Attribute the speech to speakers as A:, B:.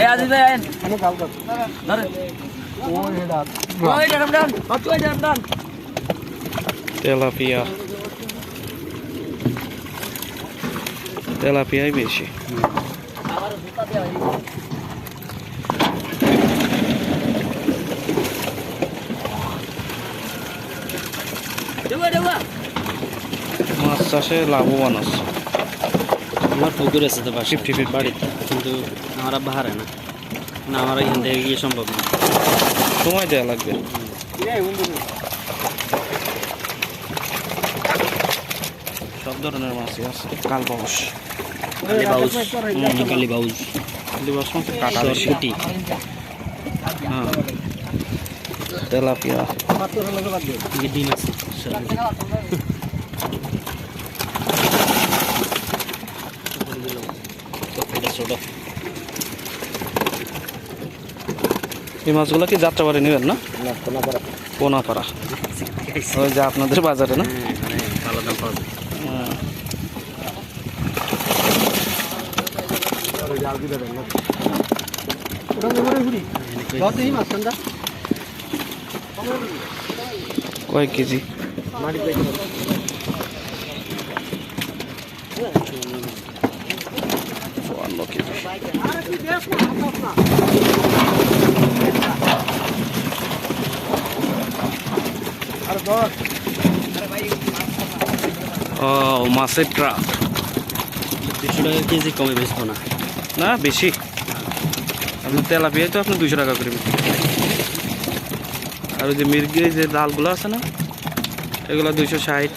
A: এই আজিজ ভাই আইন ধরে ওই ওই ডান।
B: তেলাপিয়া। তেলাপিয়াই বেশি। মাছ চাষে লাভবান আছে।
C: আমার পুকুর আছে তো পাশে
B: 50-50
C: বাড়িতে। কিন্তু আমার আব্বা হারে না। না আমার এখান থেকে গিয়ে সম্ভব না।
B: সময় দেওয়া লাগবে। সব ধরনের মাছই আছে। কাল বাউস
C: কালী বাউস কালী বাউস
B: কালী বাউস মাছ কাটা। বেশি হ্যাঁ। তেলাপিয়া
C: ডিম আছে। সরপুটি
B: এই মাছগুলো কি যাত্রাবাড়ি নেবেন না? কোনাপাড়া। ওই যে আপনাদের বাজারে না?
C: হ্যাঁ এখানে ভালো দাম পাওয়া
B: হ্যাঁ। কয় কেজি? চুয়ান্ন কেজি ও মাছের ট্রাক
C: দুশো টাকা কেজি কমে বেচবো না?
B: না বেশি। আপনি তেলাপিয়া তো আপনি দুশো টাকা করে আর ওই যে মির্গি যে ডালগুলো আছে না এগুলো দুইশো ষাট।